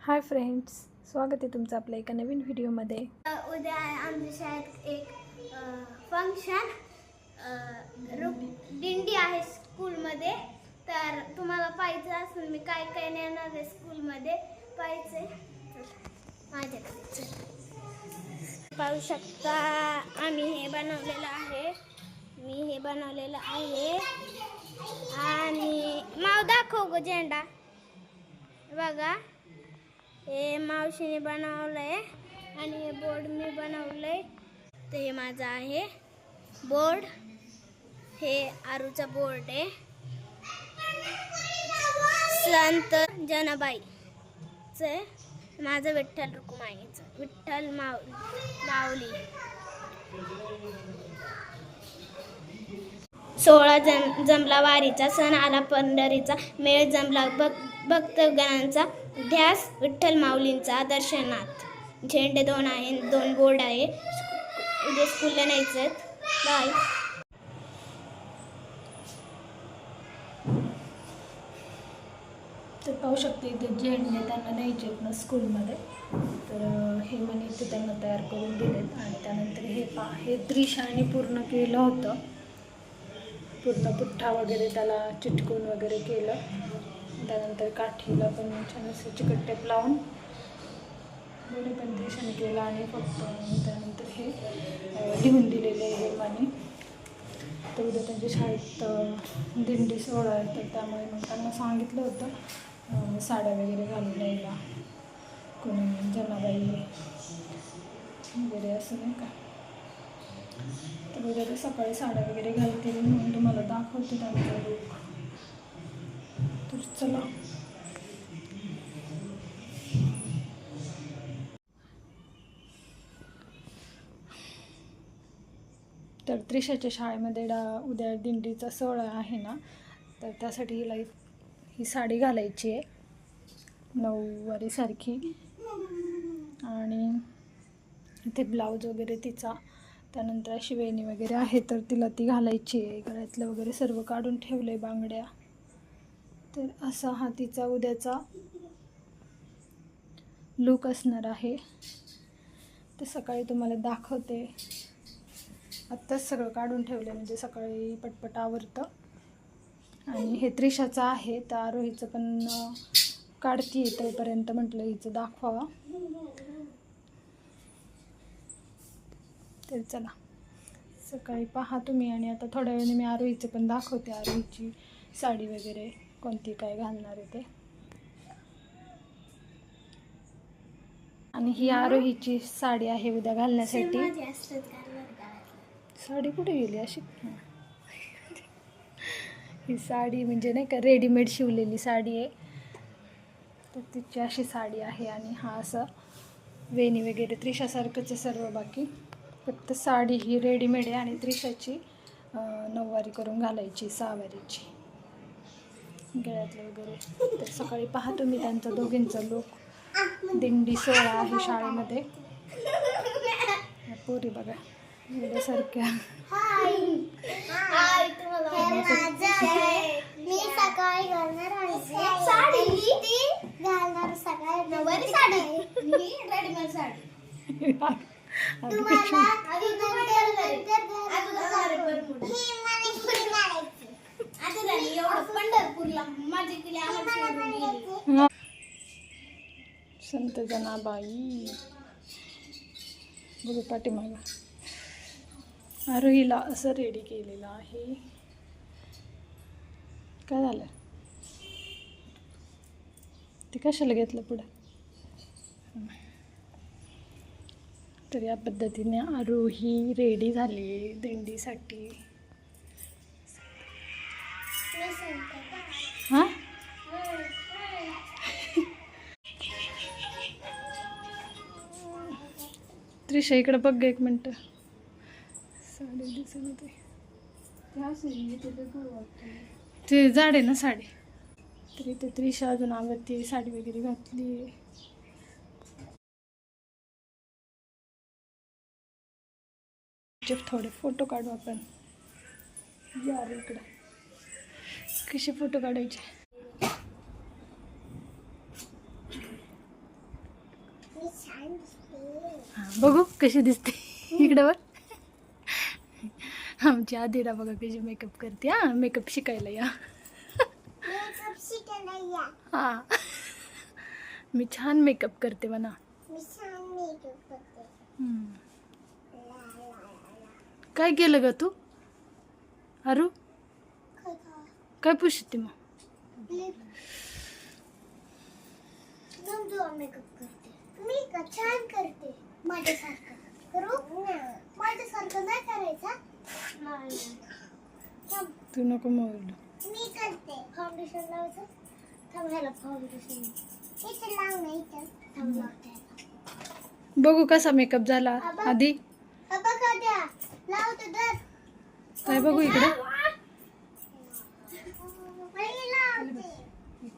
Hi friends स्वागत आहे तुमचं आपल्या एका नवीन व्हिडिओमध्ये. उद्या आमच्या शाळेत एक फंक्शन दिंडी आहे स्कूलमध्ये तर तुम्हाला पाहिजे असेल मी काय काय नेणार आहे स्कूलमध्ये पाहिजे माझ्याकडे पाहू शकता आम्ही हे बनवलेलं आहे. मी हे बनवलेलं आहे. आणि माव दाखव गो झेंडा. बघा. हे मावशीने बनवलंय आणि हे बोर्ड मी बनवलंय. तर हे माझं आहे बोर्ड. हे आरूचा बोर्ड आहे. संत जनाबाईचं माझं विठ्ठल रुक्माईचं विठ्ठल माव माऊली. सोळा जम जमला वारीचा सण आला पंढरीचा मेळ जमला. भक भक्तगणांचा ध्यास विठ्ठल माऊलींचा दर्शनात. झेंडे दोन आहे दोन बोर्ड आहे. उद्या स्कूलला न्यायचं बाय तर पाहू शकते इथे झेंडे त्यांना न्यायचे आहेत ना स्कूलमध्ये तर हे म्हणे इथे त्यांना तयार करून दिलेत. आणि त्यानंतर हे पा हे त्रिशाने पूर्ण केलं होतं. पूर्ण पुठ्ठा वगैरे त्याला चिटकून वगैरे केलं. त्यानंतर काठीला पण छान असं चिकट टेप लावून दोन्ही पण त्रिशाने केलं आणि फक्त त्यानंतर हे लिहून दिलेले आहे माने. तर उद्या त्यांच्या शाळेत दिंडी सोहळा आहे तर त्यामुळे मग त्यांना सांगितलं होतं साड्या वगैरे घालून यायला. कोणी जनाबाई वगैरे असं नाही का? तर उद्या ते सकाळी साड्या वगैरे घालतील म्हणून तुम्हाला दाखवते त्यांचा लूक तर चला. तर त्रिशाच्या शाळेमध्ये डा उद्या दिंडीचा सोहळा आहे ना तर त्यासाठी हिला ही साडी घालायची आहे. नऊवारीसारखी आणि इथे ब्लाऊज वगैरे तिचा त्यानंतर अशी वेणी वगैरे आहे तर तिला ती घालायची आहे. गळ्यातलं वगैरे सर्व काढून ठेवलं आहे बांगड्या. तर असा हा तिचा उद्याचा लूक असणार आहे. ते सकाळी तुम्हाला दाखवते. आत्ताच सगळं काढून ठेवलं म्हणजे सकाळी पटपट आवरतं. आणि हे त्रिशाचं आहे तर आरोहीचं पण अं, काढती तोपर्यंत म्हटलं हिचं दाखवावा. तर चला सकाळी पहा तुम्ही. आणि आता थोड्या वेळाने मी आरोहीचं पण दाखवते आरोहीची साडी वगैरे. कोणती काय घालणार आहे ते. आणि ही आरोहीची साडी आहे उद्या घालण्यासाठी. साडी कुठे गेली अशी? ही साडी म्हणजे नाही का रेडीमेड शिवलेली साडी आहे. तर तिची अशी साडी आहे आणि हा असं वेणी वगैरे त्रिशासारखंच आहे सर्व बाकी. फक्त साडी ही रेडीमेड आहे आणि त्रिशाची नऊवारी करून घालायची सहावारीची. गळ्यातलं वगैरे. तर सकाळी पहा तुम्ही त्यांचा दोघींचा लोक दिंडी सोहळा आहे शाळेमध्ये. पोरी बघा एवढ्यासारख्या हाय. हाय तुम्हाला मी सकाळी घालणार आहे. साडी? घालणार सकाळी. नऊवारी साडी? मी रेडीमेड साडी. आधीपेक्षा पंढरपूरला माझी केली आम्हाला संत जनाबाई. बघू पाठीमागा आरोहीला असं रेडी केलेलं आहे. काय झालं? ते कशाला घेतलं पुढं? तर या पद्धतीने आरोही रेडी झाली दिंडीसाठी. हां? त्रिशा इकडं बघ एक मिनटं. साडी दिसत होती ते झाड आहे ना साडी. तर इथे त्रिशा अजून आवडते साडी वगैरे घातली थोडे फोटो काढू आपण. या इकडं. कसे फोटो काढायचे? बघू कशी दिसते. इकडं वर आमची आधीरा बघा कशी मेकअप करते हा मेकअप शिकायला या. हा. मी छान मेकअप करते म्हणा. काय केलं ग तू? अरू? मग मेकअप करते मी का छान करते माझ्यासारखं करू माझ्यासारखं नाही करायचा तू नको मी करते फाउंडेशन लावायचं थांब ह्याला फाउंडेशन इथे लाव ना इथं थांब लावते बघू कसा मेकअप झाला आधी. बघा द्या लावते दर. काय बघू इकडे लय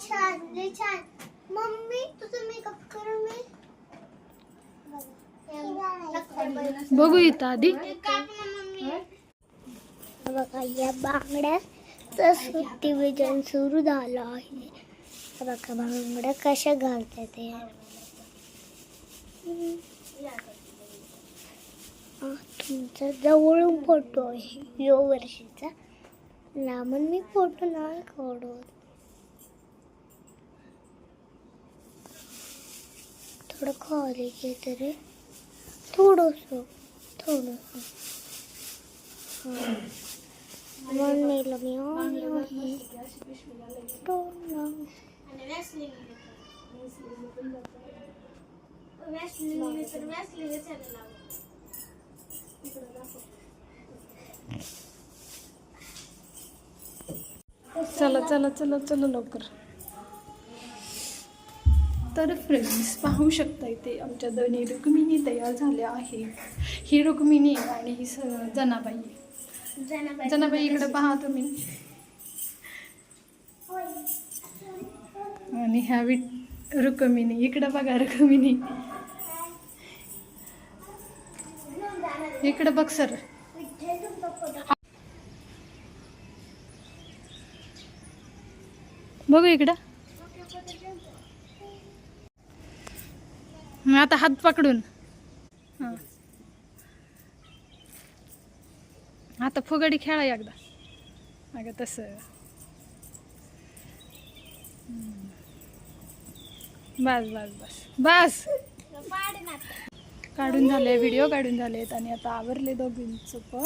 छान लय छान. मम्मी तुझं मेकअप करू मी? बघू इथं आधी. बघा या बांगड्याचं सुट्टीविजन सुरू झालं आहे. बघा बांगड्या कशा घालतात ते तुमचा जवळून फोटो आहे. यो वर्षीचा. लांबून मी फोटो नाही काढत थोडं खाली घेते रे थोडंस थोडंसं हां मम्मीला मी आणलं आहे टोला चला चला चला चला लवकर. तर फ्रेंड्स पाहू शकता इथे आमच्या दोन्ही रुक्मिणी तयार झाल्या आहे ही रुक्मिणी आणि ही स जनाबाई. जनाबाई. इकडे पहा तुम्ही. आणि ह्या विट रुक्मिणी. इकडं बघा रुक्मिणी. इकडं बघ सर. बघू इकडं. मग आता हात पकडून. आता फुगडी खेळा एकदा. अगं तसं. बस बस बस. बस. काढून झाले व्हिडिओ काढून झालेत आणि आता आवरले दोघींचं पण.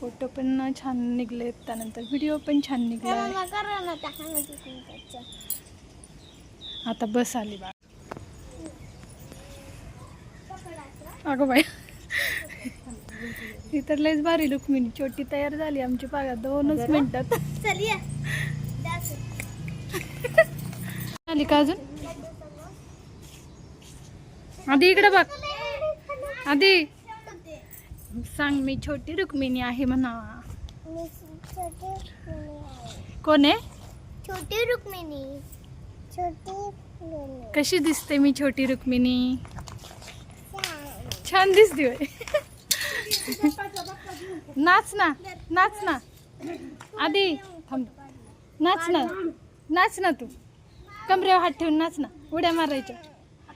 फोटो पण छान निघलेत त्यानंतर. व्हिडिओ पण छान निघलाय आता बस आली बा अगं बाई. ही तर लयच भारी रुक्मिणी छोटी तयार झाली आमची पागा दोनच मिनिटात. आली का अजून? आधी इकडे बघ. आधी. सांग मी छोटी रुक्मिणी आहे म्हणा. कोण आहे? छोटी रुक्मिणी. छोटी कशी दिसते मी छोटी रुक्मिणी? छान. दिसते. नाच ना नाच ना. आधी थांब. नाच ना. नाच ना तू. कमरेवर हात ठेवून नाच ना. उड्या मारायच्या.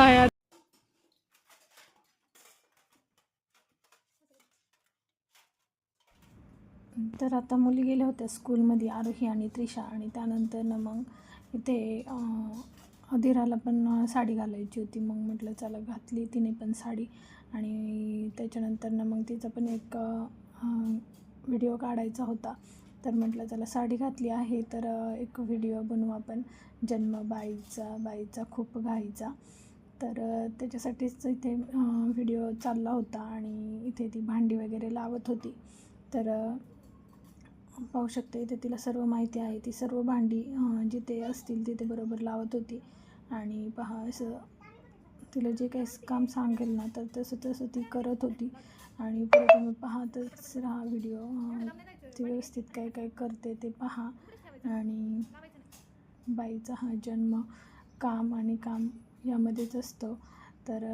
बाय तर आता मुली गेल्या होत्या स्कूलमध्ये आरोही आणि त्रिशा. आणि त्यानंतर ना मग इथे अधिराला पण साडी घालायची होती. मग म्हटलं चला घातली तिने पण साडी. आणि त्याच्यानंतर ना मग तिचा पण एक व्हिडिओ काढायचा होता. तर म्हटलं चला साडी घातली आहे. तर एक व्हिडिओ बनवू आपण. जन्म बाईचा बाईचा खूप घाईचा. तर त्याच्यासाठीच इथे व्हिडिओ चालला होता आणि इथे ती भांडी वगैरे लावत होती. तर पाहू शकते इथे तिला सर्व माहिती आहे. ती सर्व भांडी जिथे असतील तिथे बरोबर लावत होती. आणि पहा असं तिला जे काही काम सांगेल ना तर तसं तसं ती करत होती. आणि परत तुम्ही पाहतच राहा व्हिडिओ ती व्यवस्थित काय काय करते ते पहा. आणि बाईचा हा जन्म काम आणि काम यामध्येच असतो. तर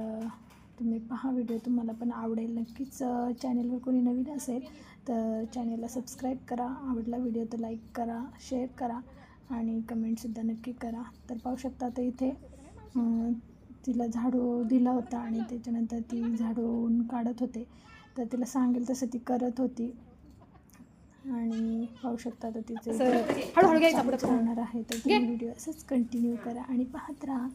तुम्ही पहा व्हिडिओ तुम्हाला पण आवडेल. नक्कीच चॅनेलवर कोणी नवीन असेल तर चॅनेलला सबस्क्राईब करा. आवडला व्हिडिओ तर लाईक करा शेअर करा आणि कमेंटसुद्धा नक्की करा. तर पाहू शकता तर इथे तिला झाडू दिला होता आणि त्याच्यानंतर ती झाडून काढत होते. तर तिला सांगेल तसं ती करत होती. आणि पाहू शकता तर तिचे हळूहळू घ्यायचा राहणार आहे. तर तुम्ही व्हिडिओ असंच कंटिन्यू करा आणि पाहत राहा.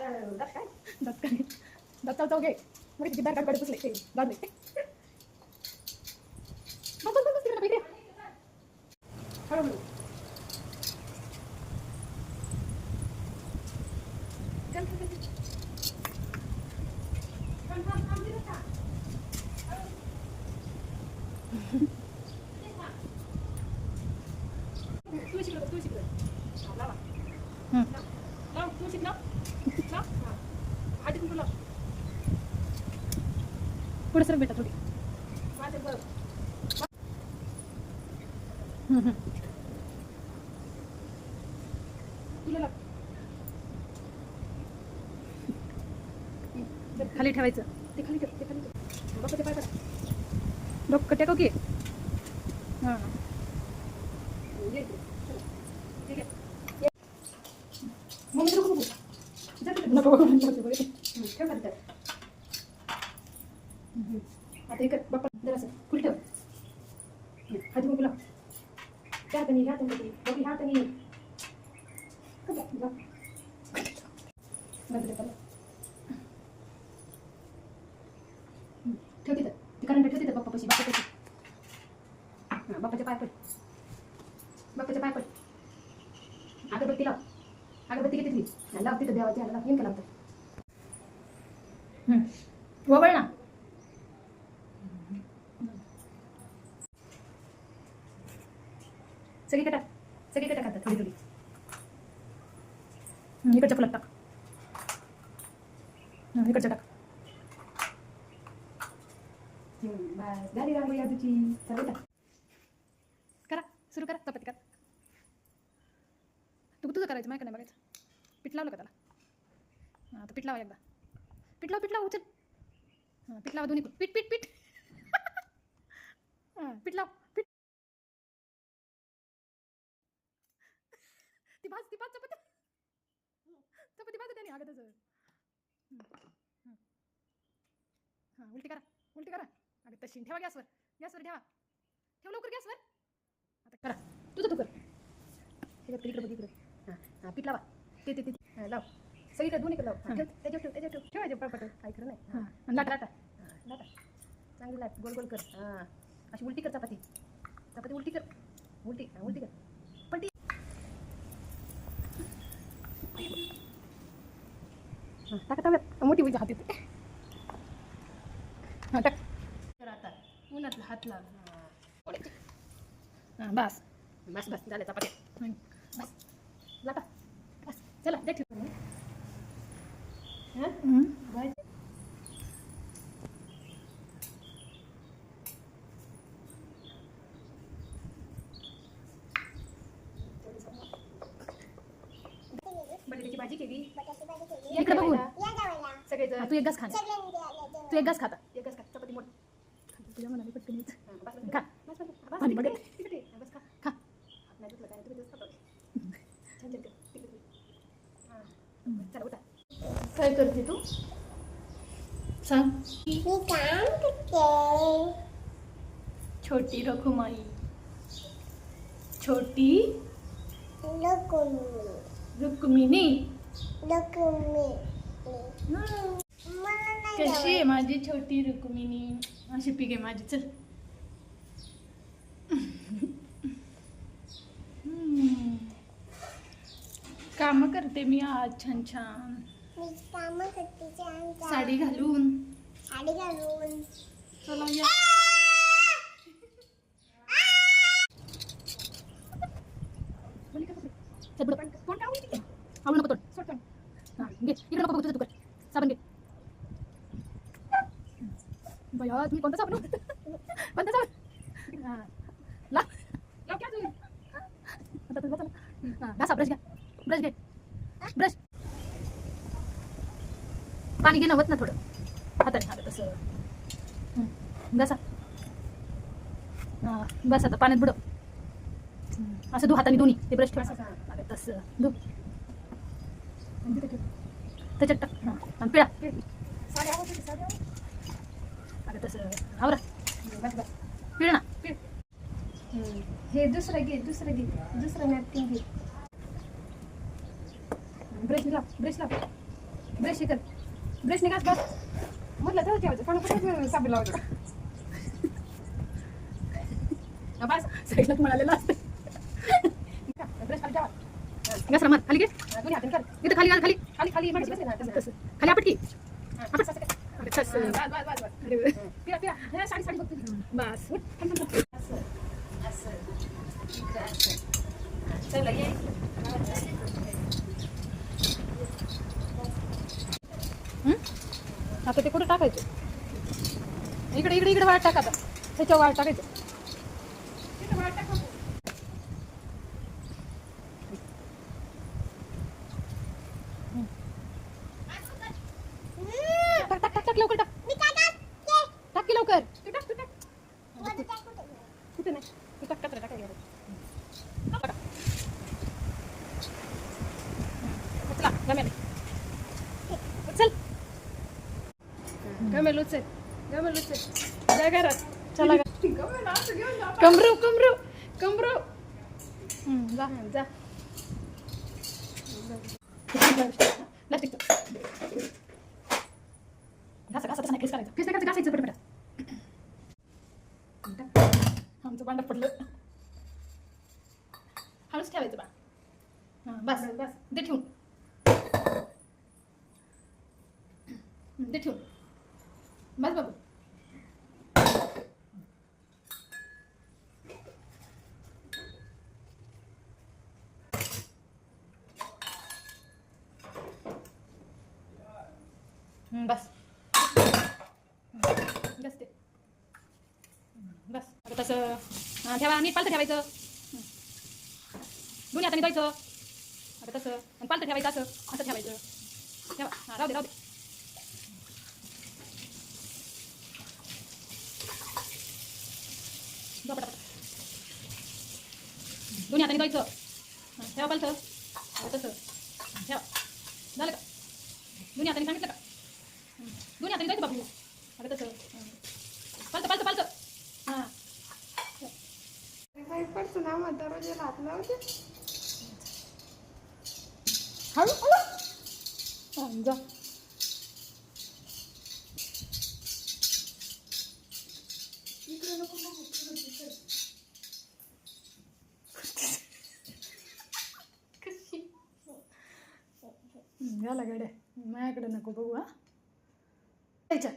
Datang, datang, datang, datang, datang, datang, datang, datang, datang, datang, datang, datang, datang, datang, datang, datang, datang, खाली ठेवायचं. ते खाली ठेव ते खाली ठेव. डोकं ते पाय करा डोकं टेकव की. हां. नको ठेव खाली ठेव आता इकडे बाप्पा जरासं फुल ठेव. हाती मुकुला ह्या हाताने ह्या हाताने. बघ ह्या हाताने जा, जा. बाजूला करा. हं, ठेव तिथं ती करंट ठेव तिथं बाप्पापाशी बाप्पापाशी हां बाप्पाच्या पाय पड बाप्पाच्या पाय पड अगरबत्ती लाव अगरबत्ती किती तुझी लाव तिथं देवाच्या ह्याला लाव नेमकं लावतं वबळ ना सगळीकडे टाक सगळीकडे टाक आता थोडी थोडी हं, इकडच्या फुलात टाक हं, इकडच्या टाक हं, बस झाली रांगोळी आजूची चला बेटा करा सुरू करा चपाती करा लावायचं माहिती नाही बघायचं. पीठ लावलं का त्याला? हां तर पीठ लावा एकदा. पीठ लाव पीठ लाव उचल. हां पीठ लावा दोन्ही पीठ पीठ पीठ. हां पीठ लाव पीठ. ती भाज ती भाज चपाती. चपाती भाज त्याने आगत तसं हां उलटी करा उलटी करा. अगं तशी ठेवा गॅसवर गॅसवर ठेवा. ठेव लवकर गॅसवर. आता करा. तुझं तू कर. हे इकडे बघ इकडे हां हां पीठ लावा. ते ते ते ते. हां लाव. सगळीकडे दोन्हीकडे लाव. हां, ठेव त्याच्यावर ठेव त्याच्यावर ठेव. ठेवायचे पळपट. काही खरं नाही. हां. लाटा लाटा. हां लाटा. चांगली लाट. गोल गोल कर. हां. अशी उलटी कर चपाती. चपाती उलटी कर. उलटी हां उलटी कर. पलटी. हां टाका तव्यात मोठी होईल हात येते हां टाक. तर आता उन्हातला हात लाव. हां. बस. बस बस. झालं चपात्या. हं, बस. बस चला दे ठेव. हां? बाय बटाट्याची भाजी केली. इकडे सगळे तू एक घास खा तू एक घास खाता एक घास खा. चपाती मोठ तुझ्या मनाने पटकन. खा पाणी बघत बस खा खा चला उठा काय करते तू? सांग. मी काम करते. छोटी रखुमाई छोटी? रुक्मिणी. कशी आहे माझी छोटी रुक्मिणी? अशी पीक माझी. चल. कामं करते मी आज छान छान मी काम करते छान छान. साडी घालून साडी घालून चला या चल पुढं. तोंड काय आवडीत आहे? आवडू नको तोंड. सोड तोंड. हा, घे. इकडे नको बघू तुझं तू कर. साबण घे. बया, तुम्ही कोणता साबण वापरता? कोणता साबण? हा. लाव. लाव की अजून. आता तुझं चला. हा, घासा, ब्रश घ्या. ब्रश घे. ब्रश. नव्हत ना थोडं. हाताने हातात तसं. बसा. बस आता पाण्यात बुडव. असं धु हाताने दोन्ही. ते ब्रश ठेवा. तसं. धु. त्याच्यात टाक. हां. पिळा. अरे तसं. आवरा. पिळ ना. पिळ. हे दुसरं घे दुसरं घे. दुसरं नॅपकिन घे. ब्रश लाव. ब्रश लाव. ब्रश कर. ब्रश निघास बस. म्हटलं तर ठेवायचं. पण कुठे साबण लावायचं? बस. साईडलाच म्हणालेलं असते ब्रश खाली ठेवा. घास मार खाली घे. दोन्ही हाताने कर. इथं खाली खाली. खाली खाली. खाली आपटकी आपट असं कर. अरे तसं बस, बस, बस, बस. अरे पिळा, पिळा. हे साडी साडी बघ तुझी. बस उठ. थांब, थांब, थांब. असं असं इकडं असं चला ये हं? आता ते कुठं टाकायचं? इकडे इकडे इकडे वाट टाक आता. त्याच्यावर वाट टाकायचं तिथं वाट टाक. टाक टाक टाक टाक लवकर टाक मी काय करते? टाक की लवकर तू टाक, तू टाक. मध्ये काय कुठे? कुठे नाही तू टाक कचरा टाकायला उचला गमेल उचल गमेल उचल गमेल उचल जा घरात चला ग. गमेल असं घेऊन जा. कमरू कमरू कमरू हं, जा जा प्लास्टिक घासा घासा तसं नाही खेच करायचं खेच नाही करायचं घासायचं पटपट आमचं भांडं पडलं हळूच ठेवायचं बा हां बस बस दे ठेवून हं, दे ठेवून बस बाबू हं, बस हं, बस ते हं, बस आता तसं हां ठेवा नीट पालतं ठेवायचं. दोन्ही हाताने द्यायचं आता तसं आणि पालतं ठेवायचं असं असं ठेवायचं. ठेवा. हां राहू दे राहू दे. दोन्ही हाताने द्यायचं ठेवा पालतं आता तसं ठेवा. झालं का? दोन्ही हाताने सांगितलं का? दोन्ही हाताने द्यायचं बाबू आता तसं पालतं पालतं पालतं जा. कशी? झाला गड्या. माझ्याकडे नको बघू हा. त्याच्या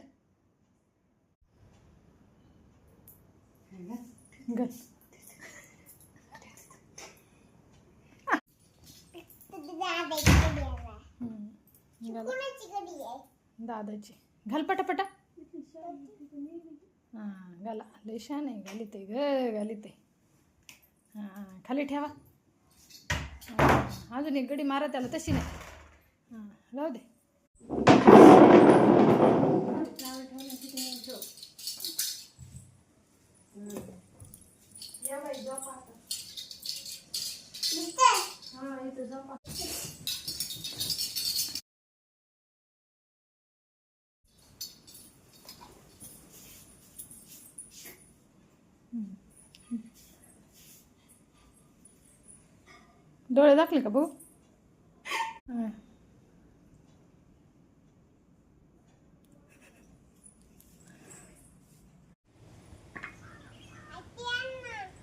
तुझी दादाची कडी आहे. हं. घाल. कोणाची कडी आहे? दादाची. घाल पटापटा. हां घाला. लय छान आहे घाली ते ग घाली ते हां खाली ठेवा. हां, अजून एक गडी मारा त्याला तशी नाही. हां राहू दे. हा इथं डोळे दाखले का भाऊ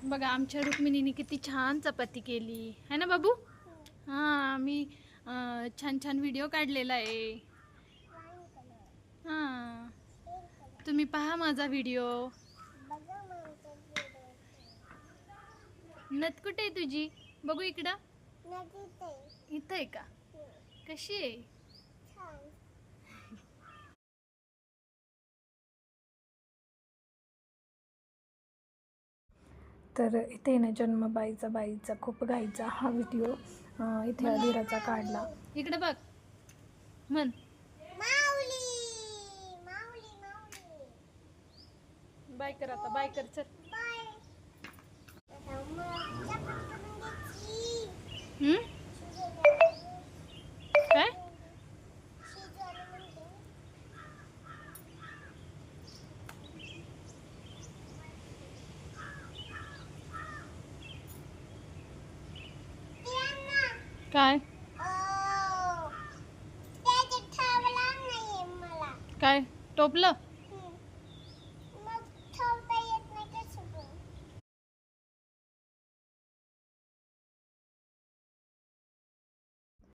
बघा आमच्या रुक्मिणीने किती छान चपाती केली. है ना बाबू? हां मी छान छान व्हिडिओ काढलेला आहे. हां. तुम्ही पहा माझा व्हिडिओ नत कुठे आहे तुझी? बघू इकडं. इथं आहे का? कशी आहे? तर इथे ना जन्मबाईचा बाईचा खूप गाईचा हा व्हिडिओ इथे अधीराचा काढला. इकडे बघ. म्हण. माऊली माऊली माऊली. बाय कर आता बाय कर चल? काय? काय? काय? टोपलं?